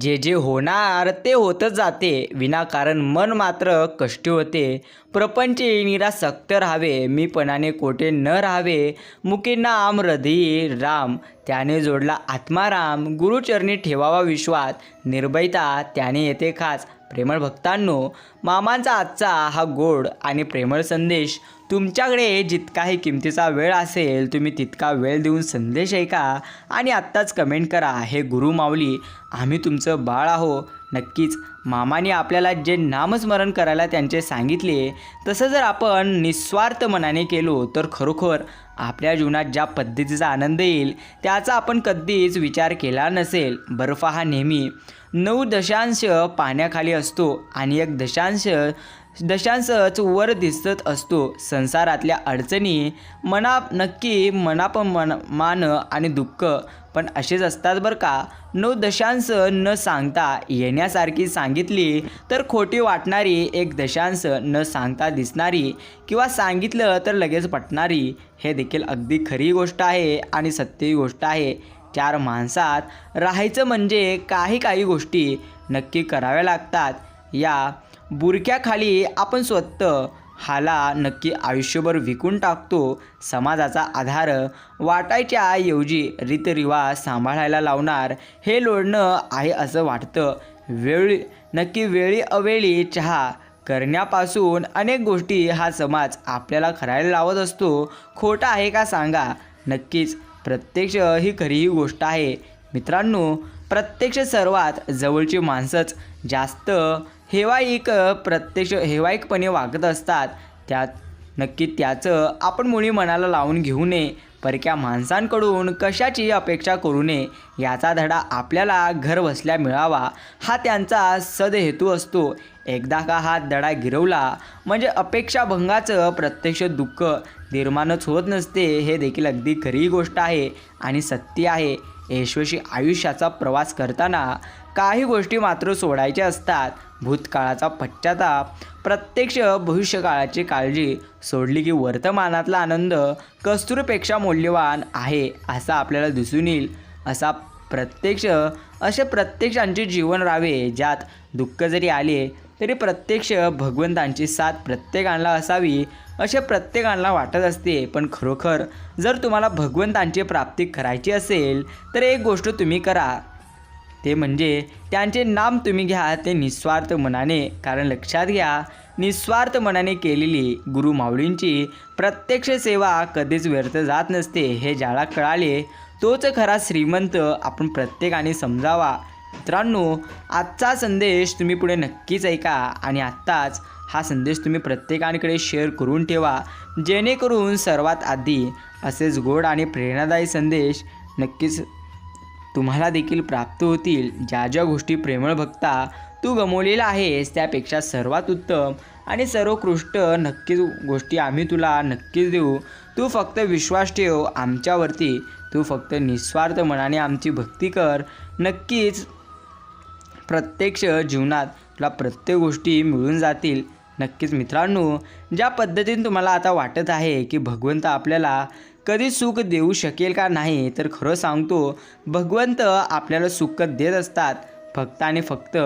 जे जे होणार ते होतच जाते. विनाकारण मन मात्र कष्टी होते. प्रपंच निरासक्त राहावे. मीपणाने कोठे न राहावे. मुके नाम हृदयी राम. त्याने जोडला आत्माराम. गुरुचरणी ठेवावा विश्वास निर्भयता त्याने येते खास. प्रेमळ भक्तांनो मामांचा आजचा हा गोड आणि प्रेमळ संदेश तुमच्याकडे जितकाही किमतीचा वेळ असेल तुम्ही तितका वेळ देऊन संदेश ऐका आणि आत्ताच कमेंट करा हे गुरु माऊली आम्ही तुमचं बाळ आहो. नक्कीच मामाने आपल्याला जे नामस्मरण करायला त्यांचे सांगितले तसं जर आपण निस्वार्थ मनाने केलो तर खरोखर आपल्या जीवनात ज्या पद्धतीचा आनंद येईल त्याचा आपण कधीच विचार केला नसेल. बर्फ हा नेहमी नऊ दशांश पाण्याखाली असतो आणि एक दशांश दशांशच वर दिसत असतो. संसारातल्या अडचणी मना नक्की मनाप मन मान आणि दुःख. पण असेच असतात बरं का. नऊ दशांश न सांगता येण्यासारखी सांगितली तर खोटी वाटणारी एक दशांश न सांगता दिसणारी किंवा सांगितलं तर लगेच पटणारी हे देखील अगदी खरी गोष्ट आहे आणि सत्यही गोष्ट आहे. चार माणसात राहायचं म्हणजे काही काही गोष्टी नक्की कराव्या लागतात. या बुरख्याखाली आपण स्वतः हाला नक्की आयुष्यभर विकून टाकतो. समाजाचा आधार वाटायच्या ऐवजी रीतरिवाज सांभाळायला लावणार हे लोडणं आहे असं वाटतं. वेळी नक्की वेळी अवेळी चहा करण्यापासून अनेक गोष्टी हा समाज आपल्याला करायला लावत असतो. खोटा आहे का सांगा. नक्कीच प्रत्यक्ष ही खरी ही गोष्ट आहे. मित्रांनो प्रत्यक्ष सर्वात जवळची माणसंच जास्त हेवाईक प्रत्यक्ष हेवाईकपणे वागत असतात. त्यात नक्की त्याचं आपण मुळी मनाला लावून घेऊ नये. परक्या माणसांकडून कशाची अपेक्षा करू नये याचा धडा आपल्याला घर बसल्या मिळावा हा त्यांचा सदहेतू असतो. एकदा का हा धडा गिरवला म्हणजे अपेक्षाभंगाचं प्रत्यक्ष दुःख निर्माणच होत नसते हे देखील अगदी खरी गोष्ट आहे आणि सत्य आहे. यशस्वी आयुष्याचा प्रवास करताना काही गोष्टी मात्र सोडायच्या असतात. भूतकाळाचा पश्चाताप प्रत्यक्ष भविष्यकाळाची काळजी सोडली की वर्तमानातला आनंद कस्तुरीपेक्षा मौल्यवान आहे असा आपल्याला दिसून येईल. असा प्रत्यक्ष असे प्रत्यक्षांचे जीवन राहावे ज्यात दुःख जरी आले तरी प्रत्यक्ष भगवंतांची साथ प्रत्येकाला असावी असे प्रत्येकाला वाटत असते. पण खरोखर जर तुम्हाला भगवंतांची प्राप्ती करायची असेल तर एक गोष्ट तुम्ही करा. ते म्हणजे त्यांचे नाम तुम्ही घ्या ते निस्वार्थ मनाने कारण लक्षात घ्या निस्वार्थ मनाने केलेली गुरु माऊलींची प्रत्यक्ष सेवा कधीच व्यर्थ जात नसते हे ज्याला कळाले तोच खरा श्रीमंत आपण प्रत्येकाने समजावा. मित्रांनो आजचा संदेश तुम्ही पुढे नक्कीच ऐका आणि आत्ताच हा संदेश तुम्ही प्रत्येकांकडे शेअर करून ठेवा जेणेकरून सर्वात आधी असेच गोड आणि प्रेरणादायी संदेश नक्कीच तुम्हाला देखील प्राप्त होतील. ज्या ज्या गोष्टी प्रेमळ भक्ता तू गमवलेला आहेस त्यापेक्षा सर्वात उत्तम आणि सर्वोत्कृष्ट नक्कीच गोष्टी आम्ही तुला नक्कीच देऊ. तू फक्त विश्वास ठेव आमच्यावरती. तू फक्त निस्वार्थ मनाने आमची भक्ती कर. नक्कीच प्रत्यक्ष जीवनात तुला प्रत्येक गोष्टी मिळून जातील. नक्कीच मित्रांनो ज्या पद्धतीने तुम्हाला आता वाटत आहे की भगवंत आपल्याला कधी सुख देऊ शकेल का नाही तर खरं सांगतो भगवंत आपल्याला सुख देत असतात फक्त आणि फक्त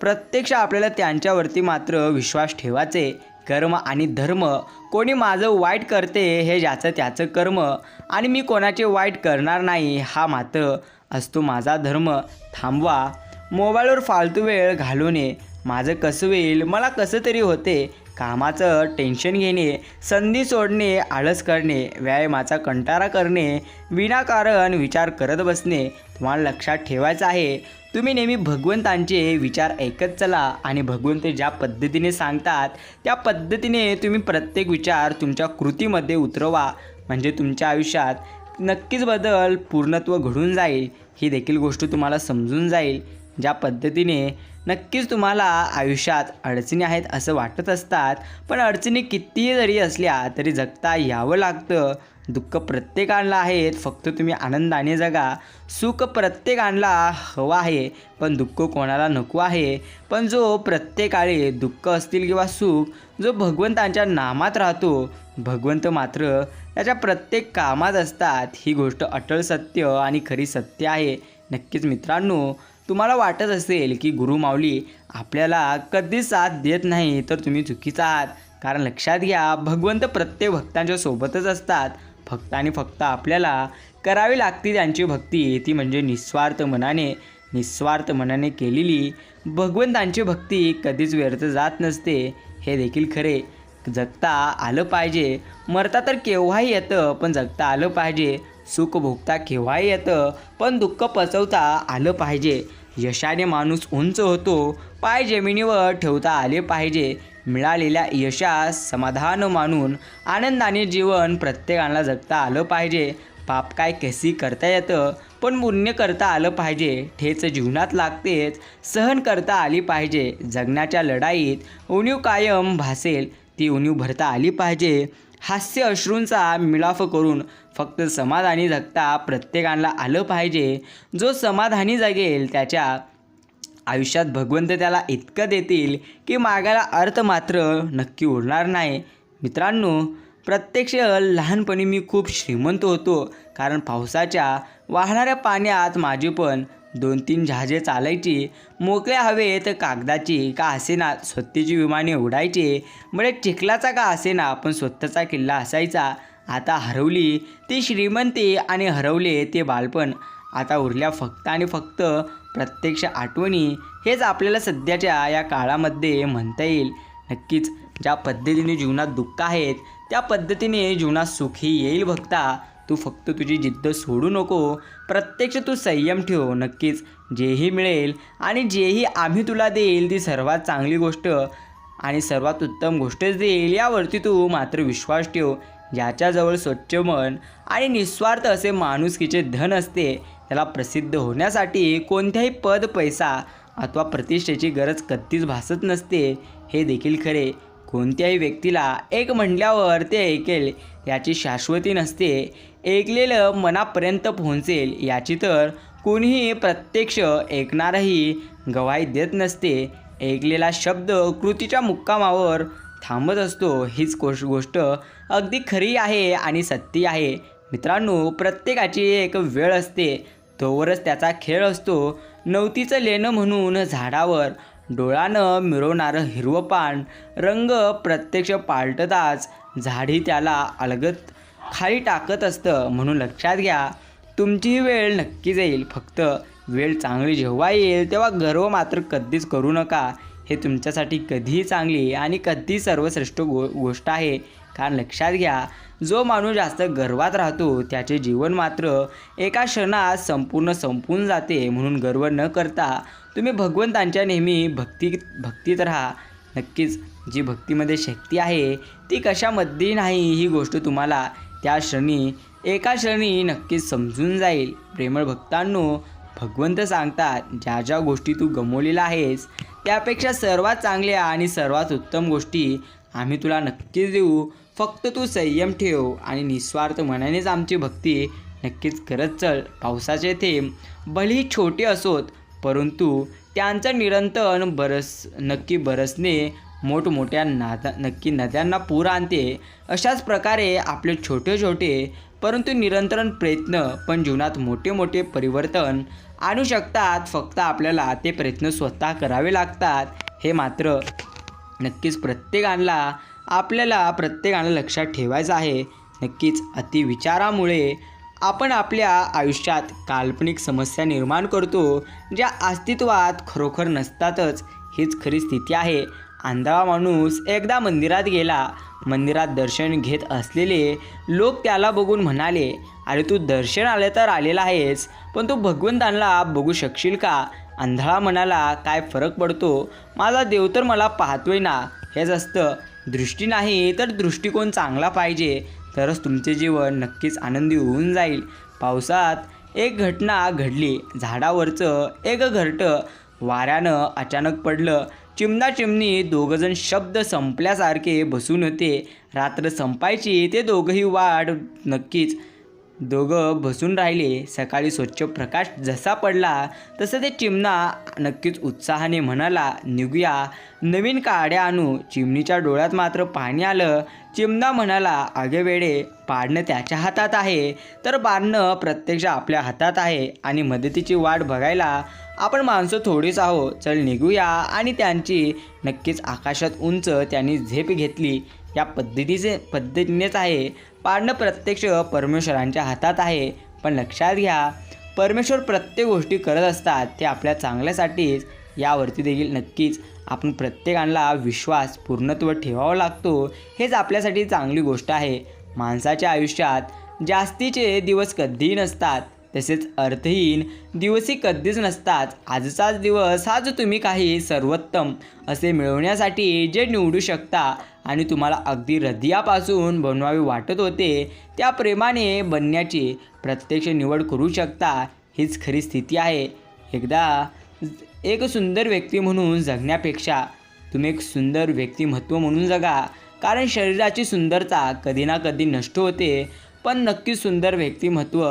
प्रत्यक्ष आपल्याला त्यांच्यावरती मात्र विश्वास ठेवायचे. कर्म आणि धर्म कोणी माझं वाईट करते हे ज्याचं त्याचं कर्म आणि मी कोणाचे वाईट करणार नाही हा मात्र असतो माझा धर्म. थांबवा. मोबाईलवर फालतू वेळ घालू नये. माझं कसं होईल मला कसं तरी होते. कामाचं टेन्शन घेणे संधी सोडणे आळस करणे व्यायामाचा कंटाळा करणे विनाकारण विचार करत बसणे तुम्हाला लक्षात ठेवायचं आहे. तुम्ही नेहमी भगवंतांचे विचार ऐकत चला आणि भगवंत ज्या पद्धतीने सांगतात त्या पद्धतीने तुम्ही प्रत्येक विचार तुमच्या कृतीमध्ये उतरवा. म्हणजे तुमच्या आयुष्यात नक्कीच बदल पूर्णत्व घडून जाईल. ही देखील गोष्ट तुम्हाला समजून जाईल. ज्या पद्धतीने नक्कीच तुम्हाला आयुष्यात अडचणी आहेत असं वाटत असतात पण अडचणी कितीही जरी असल्या तरी जगता यावं लागतं. दुःख प्रत्येकाला आहेत फक्त तुम्ही आनंदाने जगा. सुख प्रत्येकाला हवं आहे पण दुःख कोणाला नको आहे. पण जो प्रत्येकाळे दुःख असतील किंवा सुख जो भगवंतांच्या नामात राहतो भगवंत मात्र त्याच्या प्रत्येक कामात असतात. ही गोष्ट अटळ सत्य आणि खरी सत्य आहे. नक्कीच मित्रांनो तुम्हाला वाटत असेल की गुरु माऊली आपल्याला कधीच साथ देत नाही तर तुम्ही चुकीचा आहात. कारण लक्षात घ्या भगवंत प्रत्येक भक्तांच्या सोबतच असतात. फक्त आणि फक्त आपल्याला करावी लागते त्यांची भक्ती. ती म्हणजे निस्वार्थ मनाने निस्वार्थ मनाने केलेली भगवंतांची भक्ती कधीच व्यर्थ जात नसते. हे देखील खरे. जगता आलं पाहिजे. मरता तर केव्हाही येतं पण जगता आलं पाहिजे. सुख भोगता केव्हाही येतं पण दुःख पचवता आलं पाहिजे. यशाने माणूस उंच होतो पाय जमिनीवर ठेवता आले पाहिजे. मिळालेल्या यशास समाधान मानून आनंदाने जीवन प्रत्येकाला जगता आलं पाहिजे. पाप काय कशी करता येतं पण पुण्य करता आलं पाहिजे. ठेच जीवनात लागतेच सहन करता आली पाहिजे. जगण्याच्या लढाईत उणीव कायम भासेल ती उणीव भरता आली पाहिजे. हास्य अश्रूंचा मिलाफ करून फक्त समाधानी जगता प्रत्येकाला आलं पाहिजे. जो समाधानी जगेल त्याच्या आयुष्यात भगवंत त्याला इतकं देतील की मागायला अर्थ मात्र नक्की उरणार नाही. मित्रांनो प्रत्यक्ष लहानपणी मी खूप श्रीमंत होतो कारण पावसाच्या वाहणाऱ्या पाण्यात माझी पण दोन तीन जहाजे चालायची. मोकळ्या हवेत कागदाची का असेना स्वतःची विमाने उडायचे? म्हणजे चिखलाचा का असेना? पण स्वतःचा किल्ला असायचा. आता हरवली ती श्रीमंती आणि हरवले ते बालपण. आता उरल्या फक्त आणि फक्त प्रत्यक्ष आठवणी हेच आपल्याला सध्याच्या या काळामध्ये म्हणता येईल. नक्कीच ज्या पद्धतीने जीवनात दुःख आहेत त्या पद्धतीने जीवनात सुखी येईल बघता तू फक्त तुझी जिद्द सोडू नको. प्रत्यक्ष तू संयम ठेव. नक्कीच जेही मिळेल आणि जेही आम्ही तुला देईल ती सर्वात चांगली गोष्ट आणि सर्वात उत्तम गोष्टच देईल. यावरती तू मात्र विश्वास ठेव. ज्याच्याजवळ स्वच्छ मन आणि निस्वार्थ असे माणुसकीचे धन असते त्याला प्रसिद्ध होण्यासाठी कोणत्याही पद पैसा अथवा प्रतिष्ठेची गरज कधीच भासत नसते. हे देखील खरे. कोणत्याही व्यक्तीला एक म्हटल्यावर ते ऐकेल याची शाश्वती नसते. ऐकलेलं मनापर्यंत पोहोचेल याची तर कोणीही प्रत्यक्ष ऐकणारही गवाही देत नसते. ऐकलेला शब्द कृतीच्या मुक्कामावर थांबत असतो हीच गोष गोष्ट अगदी खरी आहे आणि सत्य आहे. मित्रांनो प्रत्येकाची एक वेळ असते. तोवरच त्याचा खेळ असतो. नवतीचं लेणं म्हणून झाडावर डोळ्यानं मिरवणारं हिरवं पान रंग प्रत्यक्ष पालटताच झाडी त्याला अलगत खाली टाकत असतं म्हणून लक्षात घ्या. तुमची वेळ नक्कीच येईल फक्त वेळ चांगली जेव्हा येईल तेव्हा गर्व मात्र कधीच करू नका. हे तुमच्यासाठी कधीही चांगली आणि कधी सर्वश्रेष्ठ गो गोष्ट आहे. कारण लक्षात घ्या जो माणूस जास्त गर्वात राहतो त्याचे जीवन मात्र एका क्षणात संपूर्ण संपून जाते म्हणून गर्व न करता तुम्ही भगवंतांच्या नेहमी भक्ती भक्तीत राहा. नक्कीच जी भक्तीमध्ये शक्ती आहे ती कशामध्ये नाही ही गोष्ट तुम्हाला त्या क्षणी एका क्षणी नक्कीच समजून जाईल. प्रेमळ भक्तांनो भगवंत सांगतात ज्या ज्या गोष्टी तू गमवलेल्या आहेस त्यापेक्षा सर्वात चांगल्या आणि सर्वात उत्तम गोष्टी आम्ही तुला नक्कीच देऊ. फक्त तू संयम ठेव आणि निस्वार्थ मनानेच आमची भक्ती नक्कीच करत चल. पावसाचे थेंब भलेही छोटे असोत परंतु त्यांचं निरंतर बरस नक्की बरसणे मोठमोठ्या नादा नक्की नद्यांना पूर आणते. अशाच प्रकारे आपले छोटे छोटे परंतु निरंतर प्रयत्न पण जीवनात मोठे मोठे परिवर्तन आणू शकतात. फक्त आपल्याला ते प्रयत्न स्वतः करावे लागतात. हे मात्र नक्कीच प्रत्येकाला आपल्याला प्रत्येकाला लक्षात ठेवायचं आहे. नक्कीच अतिविचारामुळे आपण आपल्या आयुष्यात काल्पनिक समस्या निर्माण करतो ज्या अस्तित्वात खरोखर नसतातच. हीच खरी स्थिती आहे. आंधळा माणूस एकदा मंदिरात गेला मंदिरात दर्शन घेत असलेले लोक त्याला बघून म्हणाले अरे तू दर्शन आले तर आलेला आहेस पण तू भगवंतांना बघू शकशील का आंधळा म्हणाला काय फरक पडतो? माझा देव तर मला पाहतोय ना. हेच असतं. दृष्टी नाही तर दृष्टिकोन चांगला पाहिजे. तरच तुमचे जीवन नक्कीच आनंदी होऊन जाईल पावसात एक घटना घडली. झाडावरचं एक घरटं वाऱ्यानं अचानक पडलं. चिमना चिमणी दोघंजण शब्द संपल्यासारखे बसून होते. रात्र संपायची ते दोघंही वाट नक्कीच दोघं बसून राहिले. सकाळी स्वच्छ प्रकाश जसा पडला तसं ते चिमणा नक्कीच उत्साहाने म्हणाला निघूया. नवीन काड्या आणू. चिमणीच्या डोळ्यात मात्र पाणी आलं. चिमणा म्हणाला आगे वेडे पाडणं त्याच्या हातात आहे. तर बांधणं प्रत्यक्ष आपल्या हातात आहे आणि मदतीची वाट बघायला आपण माणसं थोडीच आहो चल निघूया. आणि त्यांची नक्कीच आकाशात उंच त्यांनी झेप घेतली. या पद्धतीचे पद्धतीनेच आहे. पाडणं प्रत्यक्ष परमेश्वरांच्या हातात आहे. पण लक्षात घ्या परमेश्वर प्रत्येक गोष्टी करत असतात ते आपल्या चांगल्यासाठीच. यावरती देखील नक्कीच आपण प्रत्येकाला विश्वास पूर्णत्व ठेवावा लागतो. हेच आपल्यासाठी चांगली गोष्ट आहे. माणसाच्या आयुष्यात जास्तीचे दिवस कधीही नसतात. तसेच अर्थहीन दिवसही कधीच नसतात. आजचाच दिवस हा जो तुम्ही काही सर्वोत्तम असे मिळवण्यासाठी जे निवडू शकता आणि तुम्हाला अगदी हृदयापासून बनवावे वाटत होते त्या प्रेमाने बनण्याची प्रत्यक्ष निवड करू शकता हीच खरी स्थिती आहे. एकदा एक सुंदर व्यक्ती म्हणून जगण्यापेक्षा तुम्ही एक सुंदर व्यक्तिमत्व म्हणून जगा. कारण शरीराची सुंदरता कधी ना कधी नष्ट होते पण नक्की सुंदर व्यक्तिमत्व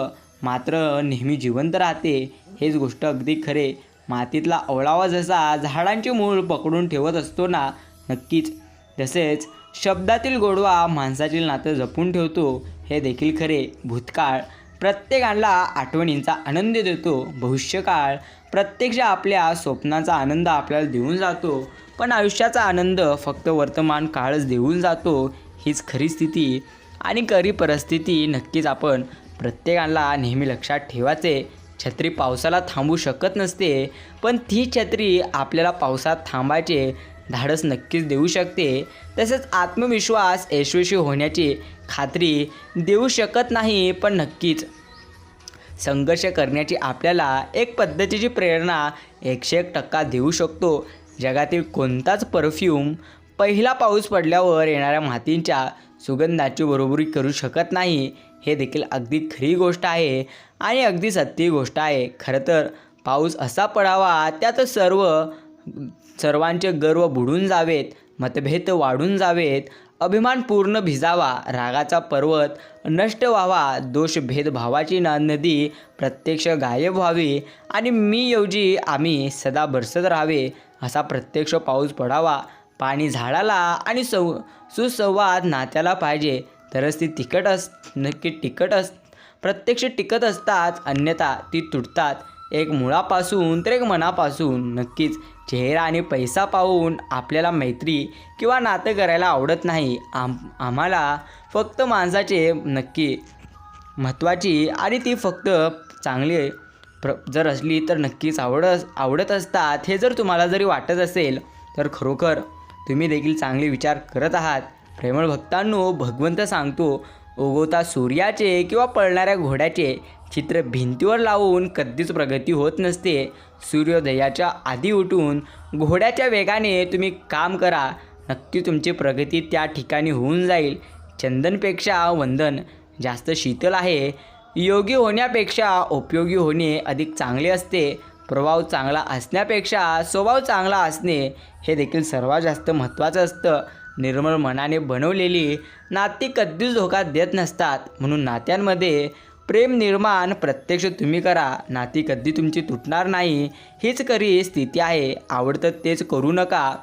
मात्र नेहमी जिवंत राहते हेच गोष्ट अगदी खरे. मातीतला ओळावा जसा झाडांचे मूळ पकडून ठेवत असतो ना नक्कीच. तसेच शब्दातील गोडवा माणसातील नातं जपून ठेवतो हे देखील खरे. भूतकाळ प्रत्येकाला आठवणींचा आनंद देतो. भविष्यकाळ प्रत्यक्ष आपल्या स्वप्नाचा आनंद आपल्याला देऊन जातो. पण आयुष्याचा आनंद फक्त वर्तमान काळच देऊन जातो हीच खरी स्थिती. आणि खरी परिस्थिती नक्कीच आपण प्रत्येकाला नेहमी लक्षात ठेवायचे छत्री पावसाला थांबू शकत नसते पण ती छत्री आपल्याला पावसात थांबायचे धाडस नक्कीच देऊ शकते. तसेच आत्मविश्वास यशस्वी होण्याची खात्री देऊ शकत नाही पण नक्कीच. संघर्ष करण्याची आपल्याला एक पद्धतीची प्रेरणा एकशे एक टक्का देऊ शकतो. जगातील कोणताच परफ्यूम पहिला पाऊस पडल्यावर येणाऱ्या मातींच्या सुगंधाची बरोबरी करू शकत नाही. हे देखील अगदी खरी गोष्ट आहे आणि अगदी सत्य गोष्ट आहे. खरं तर पाऊस असा पडावा त्यात सर्व सर्वांचे गर्व बुडून जावेत मतभेद वाढून जावेत अभिमान पूर्ण भिजावा रागाचा पर्वत नष्ट व्हावा दोष भेदभावाची ना नदी प्रत्यक्ष गायब व्हावी आणि मी ऐवजी आम्ही सदा बरसत राहावे असा प्रत्यक्ष पाऊस पडावा. पाणी झाडाला आणि सौ सुसंवाद नात्याला पाहिजे. तरच ती तिकट अस नक्की टिकट अस प्रत्यक्ष टिकत असतात अन्यथा ती तुटतात. एक मुळापासून तर एक मनापासून. नक्कीच चेहरा आणि पैसा पाहून आपल्याला मैत्री किंवा नातं करायला आवडत नाही. आम आम्हाला फक्त माणसाचे नक्की महत्त्वाची आणि ती फक्त चांगली प्र जर असली तर नक्कीच आवड आवडत असतात. हे जर तुम्हाला जरी वाटत असेल तर खरोखर तुम्ही देखील चांगले विचार करत आहात. प्रेमळ भक्तांनो भगवंत सांगतो उगवता सूर्याचे किंवा पळणाऱ्या घोड्याचे चित्र भिंतीवर लावून कधीच प्रगती होत नसते. सूर्योदयाच्या आधी उठून घोड्याच्या वेगाने तुम्ही काम करा. नक्की तुमची प्रगती त्या ठिकाणी होऊन जाईल. चंदनपेक्षा वंदन जास्त शीतल आहे. योगी होण्यापेक्षा उपयोगी होणे अधिक चांगले असते. प्रभाव चांगला असण्यापेक्षा स्वभाव चांगला असणे हे देखील सर्वात जास्त महत्त्वाचं असतं. निर्मळ मनाने बनवलेली नाती कधीच धोका देत नसतात. म्हणून नात्यांमध्ये प्रेम निर्माण प्रत्यक्ष तुम्ही करा. नाती कधी तुमची तुटणार नाही. हीच खरी स्थिती आहे. आवडतं तेच करू नका.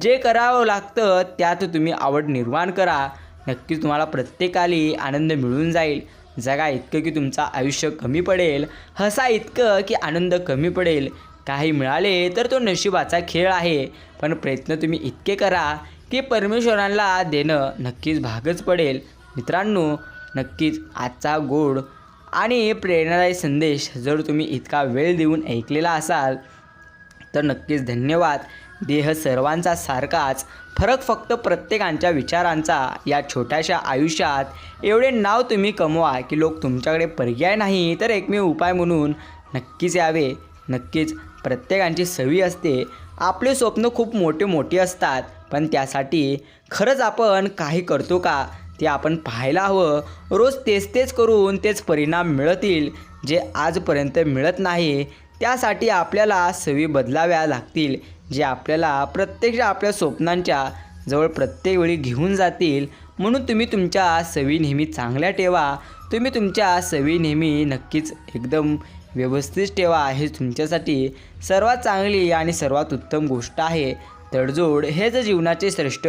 जे करावं लागतं त्यात तुम्ही आवड निर्माण करा. नक्कीच तुम्हाला प्रत्येकाली आनंद मिळून जाईल. जगा इतकं की तुमचं आयुष्य कमी पडेल. हसा इतकं की आनंद कमी पडेल. काही मिळाले तर तो नशिबाचा खेळ आहे. पण प्रयत्न तुम्ही इतके करा. की परमेश्वरांना देणं नक्कीच भागच पडेल. मित्रांनो नक्कीच आजचा गोड आणि प्रेरणादायी संदेश जर तुम्ही इतका वेळ देऊन ऐकलेला असाल तर नक्कीच धन्यवाद. देह सर्वांचा सारखाच फरक फक्त प्रत्येकांच्या विचारांचा. या छोट्याशा आयुष्यात एवढे नाव तुम्ही कमवा की लोक तुमच्याकडे पर्याय नाही तर एकमेव उपाय म्हणून नक्कीच यावे. नक्कीच प्रत्येकांची सवी असते. आपले स्वप्न खूप मोठे मोठे असतात. पण त्यासाठी खरंच आपण काही करतो का? ते आपण पाहायला हवं. रोज तेच तेच करून तेच परिणाम मिळतील. जे आजपर्यंत मिळत नाही त्यासाठी आपल्याला सवयी बदलाव्या लागतील. जे आपल्याला प्रत्यक्ष आपल्या स्वप्नांच्या जवळ प्रत्येक वेळी घेऊन जातील. म्हणून तुम्ही तुमच्या सवयी नेहमी चांगल्या ठेवा. तुम्ही तुमच्या सवयी नेहमी नक्कीच एकदम व्यवस्थित ठेवा. हे तुमच्यासाठी सर्वात चांगली आणि सर्वात उत्तम गोष्ट आहे. तडजोड हेच जीवनाचे श्रेष्ठ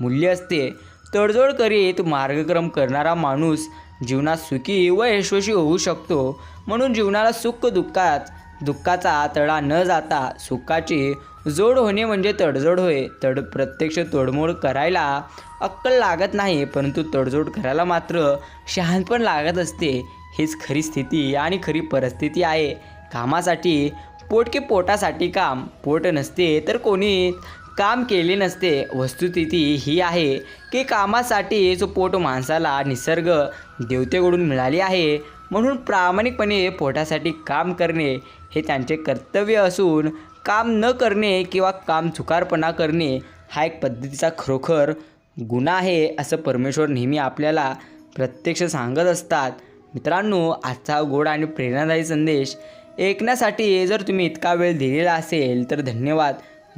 मूल्य असते. तडजोड करीत मार्गक्रम करणारा माणूस जीवनात सुखी व यशस्वी होऊ शकतो. म्हणून जीवनाला सुख दुःखात दुःखाचा तडा न जाता सुखाची जोड होणे म्हणजे तडजोड होय. तड प्रत्यक्ष तोडमोड करायला अक्कल लागत नाही परंतु तडजोड करायला मात्र शहाणपण लागत असते. हीच खरी स्थिती आणि खरी परिस्थिती आहे. कामासाठी पोटके पोटासाठी काम. पोट नसते तर कोणी काम केले नसते. वस्तुस्थिती ही आहे की कामासाठी जो पोट माणसाला निसर्ग देवतेकडून मिळाली आहे म्हणून प्रामाणिकपणे पोटासाठी काम करणे हे त्यांचे कर्तव्य असून काम न करणे किंवा काम चुकारपणा करणे हा एक पद्धतीचा खरोखर गुन्हा आहे असं परमेश्वर नेहमी आपल्याला प्रत्यक्ष सांगत असतात. मित्रांनो आजचा गोड आणि प्रेरणादायी संदेश ऐकण्यासाठी जर तुम्ही इतका वेळ दिलेला असेल तर धन्यवाद.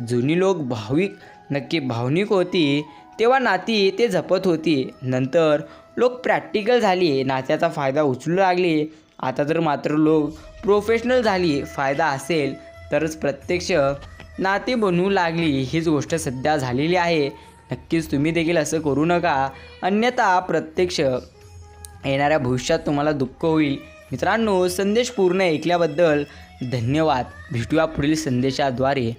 जुनी लोक भाविक नक्की भावनिक होती तेव्हा नाती ते जपत होती. नंतर लोक प्रॅक्टिकल झाली नात्याचा फायदा उचलू लागले. आता तर मात्र लोक प्रोफेशनल झाली फायदा असेल तरच प्रत्यक्ष नाती बनवू लागली हीच गोष्ट सध्या झालेली आहे. नक्कीच तुम्ही देखील असं करू नका. अन्यथा प्रत्यक्ष येणाऱ्या भविष्यात तुम्हाला दुःख होईल. मित्रांनो संदेश पूर्ण ऐकल्याबद्दल धन्यवाद. भेटूया पुढील संदेशाद्वारे.